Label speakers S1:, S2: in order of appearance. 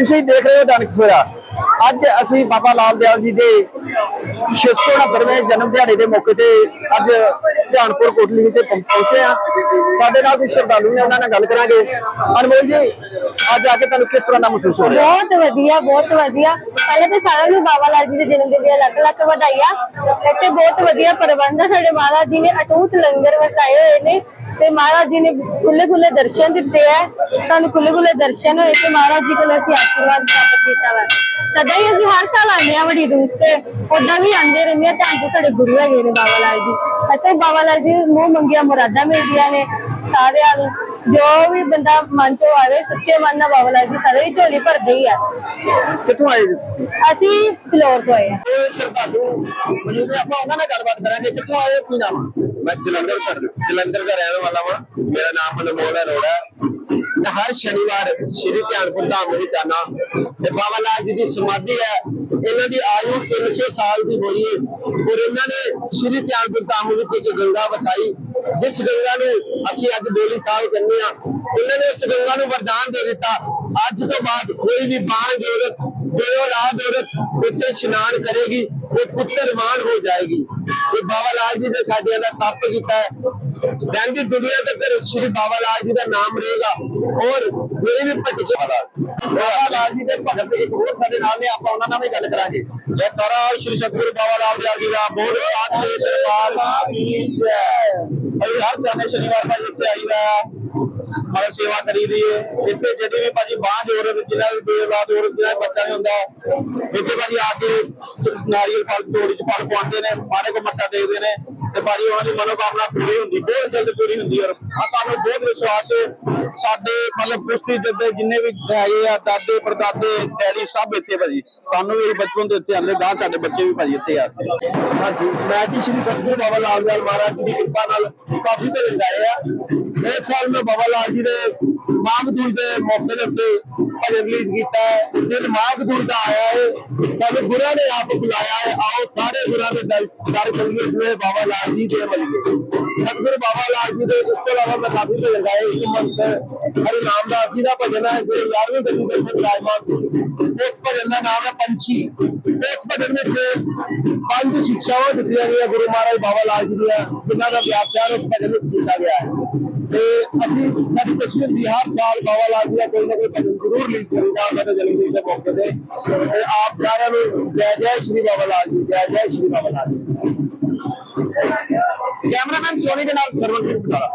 S1: ਤੁਸੀਂ ਦੇਖ ਰਹੇ ਹੋ ਦੈਨਿਕ ਸਵੇਰਾ। ਅੱਜ ਅਸੀਂ ਬਾਬਾ ਲਾਲ ਦਿਆਲ ਜੀ ਦੇ 669ਵੇਂ ਜਨਮ ਦਿਹਾੜੇ ਦੇ ਮੌਕੇ ਤੇ ਅੱਜ ਧਿਆਨਪੁਰ ਕੋਟਲੀ ਵਿਖੇ ਪਹੁੰਚੇ ਆ ਸਾਡੇ ਨਾਲ ਕੁਝ ਸ਼ਰਧਾਲੂ ਨੇ ਉਹਨਾਂ ਨਾਲ ਗੱਲ ਕਰਾਂਗੇ। ਅਨਮੋਲ ਜੀ, ਅੱਜ ਆ ਕੇ ਤੁਹਾਨੂੰ ਕਿਸ ਤਰ੍ਹਾਂ ਦਾ ਮਹਿਸੂਸ ਹੋ ਰਿਹਾ?
S2: ਬਹੁਤ ਵਧੀਆ ਬਹੁਤ ਵਧੀਆ। ਪਹਿਲਾਂ ਤਾਂ ਸਾਰਿਆਂ ਨੂੰ ਬਾਬਾ ਲਾਲ ਜੀ ਦੇ ਜਨਮ ਦਿਨ ਦੀਆਂ ਲੱਖ ਲੱਖ ਵਧਾਈਆਂ। ਇੱਥੇ ਬਹੁਤ ਵਧੀਆ ਪ੍ਰਬੰਧ ਹੈ ਸਾਡੇ ਮਹਾਰਾਜ ਜੀ ਨੇ। ਅਟੂਟ ਲੰਗਰ ਵਰਤਾਏ ਹੋਏ ਨੇ। ਤੇ ਮਹਾਰਾਜ ਜੀ ਨੇ ਖੁੱਲੇ ਖੁੱਲੇ ਦਰਸ਼ਨ ਦਿੱਤੇ ਹੈ ਸਾਨੂੰ ਖੁੱਲੇ ਖੁੱਲੇ ਦਰਸ਼ਨ ਹੋਏ ਤੇ ਮਹਾਰਾਜ ਜੀ ਕੋਲ ਅਸੀਂ ਆਸ਼ੀਰਵਾਦ ਪ੍ਰਾਪਤ ਕੀਤਾ ਵਾ। ਸਦਾ ਹੀ ਅਸੀਂ ਹਰ ਸਾਲ ਆਉਂਦੇ ਆ ਵੱਡੀ ਦੂਰ ਤੇ। ਉਦਾਂ ਵੀ ਆਉਂਦੇ ਰਹਿੰਦੇ ਆ ਤਾਂ ਸਾਡੇ ਗੁਰੂ ਹੈਗੇ ਨੇ ਬਾਬਾ ਲਾਲ ਜੀ। ਅਤੇ ਬਾਬਾ ਲਾਲ ਜੀ ਮੂੰਹ ਮੰਗੀਆਂ ਮੁਰਾਦਾਂ ਮਿਲਦੀਆਂ ਨੇ, ਸਾਰਿਆਂ ਨੂੰ। ਜੋ ਵੀ ਬੰਦਾ ਮਨ ਚੋਂ ਆਵੇ ਸੱਚੇ ਮਨ ਨਾਲ ਬਾਬਾ ਲਾਲ ਜੀ ਸਾਰੇ ਦੀ ਝੋਲੀ ਭਰਦੇ ਹੀ ਆ
S1: ਕਿੱਥੋਂ ਆਏ ਜੀ ਤੁਸੀਂ
S2: ਅਸੀਂ ਫਲੋਰ ਤੋਂ ਆਏ ਆ
S1: ਇਹ ਸ਼ਰਧਾਲੂ ਮੌਜੂਦ ਨੇ ਆਪਾਂ ਉਹਨਾਂ ਨਾਲ ਗੱਲਬਾਤ ਕਰਾਂਗੇ ਕਿੱਥੋਂ ਆਏ ਹੋ? ਕੀ ਨਾਮ ਆ?
S3: ਮੈਂ ਜਲੰਧਰ ਦਾ ਜਲੰਧਰ ਦਾ ਰਹਿਣ ਵਾਲਾ ਵਾਂ ਮੇਰਾ ਨਾਮ ਅਨਮੋਲ ਅਰੋੜਾ ਹੈ ਮੈਂ ਹਰ ਸ਼ਨੀਵਾਰ ਸ਼੍ਰੀ ਧਿਆਨਪੁਰ ਧਾਮ ਵਿੱਚ ਆਨਾ ਤੇ ਬਾਬਾ ਲਾਲ ਜੀ ਦੀ ਸਮਾਧੀ ਹੈ। ਇਹਨਾਂ ਦੀ ਆਯੂ 300 ਸਾਲ ਦੀ ਹੋਈ। ਹੈ ਔਰ ਇਹਨਾਂ ਨੇ ਸ਼੍ਰੀ ਧਿਆਨਪੁਰ ਧਾਮ ਵਿੱਚ ਇੱਕ ਗੰਗਾ ਵਸਾਈ, ਜਿਸ ਗੰਗਾ ਨੂੰ ਅਸੀਂ ਅੱਜ ਬੋਲੀ ਸਾਹਿਬ ਕਹਿੰਦੇ ਆ ਉਹਨਾਂ ਨੇ ਉਸ ਗੰਗਾ ਨੂੰ ਵਰਦਾਨ ਦੇ ਦਿੱਤਾ। ਅੱਜ ਤੋਂ ਬਾਅਦ ਕੋਈ ਵੀ ਬਾਂਝ ਔਰਤ ਕੋਈ ਔਰਤ ਉੱਥੇ ਇਸ਼ਨਾਨ ਕਰੇਗੀ, ਉਹ ਪੁੱਤਰਵਾਨ ਹੋ ਜਾਏਗੀ। ਤੇ ਬਾਬਾ ਲਾਲ ਜੀ ਨੇ ਸਾਡੇ ਦਾ ਤਪ ਕੀਤਾ ਹੈ। ਰਹਿੰਦੀ ਦੁਨੀਆ ਤੇ ਸ਼੍ਰੀ ਬਾਬਾ ਲਾਲ ਜੀ ਦਾ ਨਾਮ ਰਹੇਗਾ। ਔਰ ਮੇਰੇ ਵੀ ਭਟਕੇ ਵਾਲਾ
S1: ਬਾਬਾ ਲਾਲ ਜੀ ਦੇ ਭਗਤ ਇੱਕ ਹੋਰ ਸਾਡੇ ਨਾਲ ਨੇ, ਆਪਾਂ ਉਹਨਾਂ ਨਾਲ ਵੀ ਗੱਲ ਕਰਾਂਗੇ।
S3: ਜੈ ਤਾਰਾ, ਸ਼੍ਰੀ ਸਤਿਗੁਰੂ ਬਾਬਾ ਲਾਲ ਜੀ ਦਾ ਬੋਲ। ਆਤਮੇ ਦਰਬਾਰ ਕੀ ਜੈ। ਹਰ ਚਾਨੇ ਸ਼ਨੀਵਾਰ ਭਾਜੀ ਇੱਥੇ ਆਈਦਾ। ਮਤਲਬ ਸੇਵਾ ਕਰੀਦੀ ਹੈ ਇੱਥੇ ਜਿਹੜੀ ਵੀ ਭਾਜੀ ਬਾਂਝ ਔਰਤ ਜਿਨ੍ਹਾਂ ਦੀ ਬੇਔਲਾਦ ਔਰਤ ਜਿਹਨਾਂ ਦਾ ਬੱਚਾ ਨਹੀਂ ਹੁੰਦਾ, ਇੱਥੇ ਭਾਜੀ ਆ ਕੇ ਨਾਰੀਅਲ ਫਲ, ਤੋੜੀ ਚ ਫਲ ਪਵਾਉਂਦੇ ਨੇ ਮਾਰੇ ਕੋ ਮੱਥਾ ਟੇਕਦੇ ਨੇ ਤੇ ਭਾਜੀ ਉਹਨਾਂ ਦੀ ਮਨੋਕਾਮਨਾ ਪੂਰੀ ਹੁੰਦੀ, ਬਹੁਤ ਜਲਦ ਪੂਰੀ ਹੁੰਦੀ ਔਰ ਸਾਨੂੰ ਬਹੁਤ ਵਿਸ਼ਵਾਸ ਹੈ ਸਾਡੇ ਮਤਲਬ ਪੁਸ਼ਤੀ ਜੱਦੇ ਜਿੰਨੇ ਵੀ ਹੈਗੇ ਆ, ਦਾਦੇ ਪਰਦਾਦੇ ਡੈਡੀ ਸਭ ਇੱਥੇ ਭਾਜੀ। ਸਾਨੂੰ ਵੀ ਬਚਪਨ ਦੇ ਉੱਤੇ ਆਂਦੇ ਗਾਂ ਸਾਡੇ ਬੱਚੇ ਵੀ ਭਾਜੀ ਇੱਥੇ ਆ
S1: ਹਾਂਜੀ, ਮੈਂ ਜੀ ਸ਼੍ਰੀ ਸਤਿਗੁਰੂ ਬਾਬਾ ਲਾਲ ਦਿਆਲ ਮਹਾਰਾਜ ਜੀ ਦੀ ਕਿਰਪਾ ਨਾਲ ਕਾਫੀ ਭਜਨ ਗਾਏ ਆ। ਇਸ ਸਾਲ ਮੈਂ ਬਾਬਾ ਲਾਲ ਜੀ ਦੇ ਮੌਕੇ ਦੇ ਉੱਤੇ ਭਜਨ ਰਿਲੀਜ਼ ਕੀਤਾ ਹੈ। ਦਿਨ ਮਾਘ ਦਾ ਆਇਆ ਹੈ। ਸਾਨੂੰ ਗੁਰਾਂ ਨੇ ਆਪ ਬੁਲਾਇਆ ਹੈ। ਆਓ ਸਾਰੇ ਗੁਰਾਂ ਦੇ ਦਰ ਦਰ ਕਰੀਏ ਬਾਬਾ ਲਾਲ ਜੀ ਦੇ ਵਲੀਏ ਸਤਿਗੁਰੂ ਬਾਬਾ ਲਾਲ ਜੀ ਦੇ, ਇਸ ਤੋਂ ਇਲਾਵਾ ਮੈਂ ਕਾਫੀ ਭਜਨ ਗਾਏ। ਇੱਕ ਮੰਤ ਹਰੀ ਨਾਮਦਾਸ ਜੀ ਦਾ ਭਜਨ ਹੈ ਜੋ 11ਵੀਂ ਗੱਦੀ ਦੇ ਵਿੱਚ ਵਿਰਾਜਮਾਨ ਸੀ। ਇਸ ਭਜਨ ਦਾ ਨਾਮ ਹੈ ਪੰਛੀ। ਉਸ ਭਜਨ ਵਿੱਚ ਪੰਜ ਸਿੱਖਿਆਵਾਂ ਦਿੱਤੀਆਂ ਗਈਆਂ ਗੁਰੂ ਮਹਾਰਾਜ ਬਾਬਾ ਲਾਲ ਜੀ ਦੀਆਂ, ਜਿਨ੍ਹਾਂ ਦਾ ਵਿਆਖਿਆਨ ਉਸ ਭਜਨ ਵਿੱਚ ਕੀਤਾ ਗਿਆ ਹੈ। ਤੇ ਅਸੀਂ ਸਾਡੀ ਕੋਸ਼ਿਸ਼ ਹੁੰਦੀ ਹੈ ਹਰ ਸਾਲ ਬਾਬਾ ਲਾਲ ਜੀ ਦਾ ਕੋਈ ਨਾ ਕੋਈ ਭਜਨ ਜ਼ਰੂਰ ਰਿਲੀਜ਼ ਕਰੀਦਾ ਉਹਨਾਂ ਦੇ ਜਨਮ ਦਿਨ ਦੇ ਮੌਕੇ ਤੇ ਤੇ ਆਪ ਸਾਰਿਆਂ ਨੂੰ ਜੈ ਜੈ ਸ਼੍ਰੀ ਬਾਬਾ ਲਾਲ ਜੀ ਜੈ ਜੈ ਸ਼੍ਰੀ ਬਾਬਾ ਲਾਲ ਜੀ ਕੈਮਰਾਮੈਨ ਸੋਨੀ ਦੇ ਨਾਲ ਸਰਵਨ ਸਿੰਘ ਬਟਾਲਾ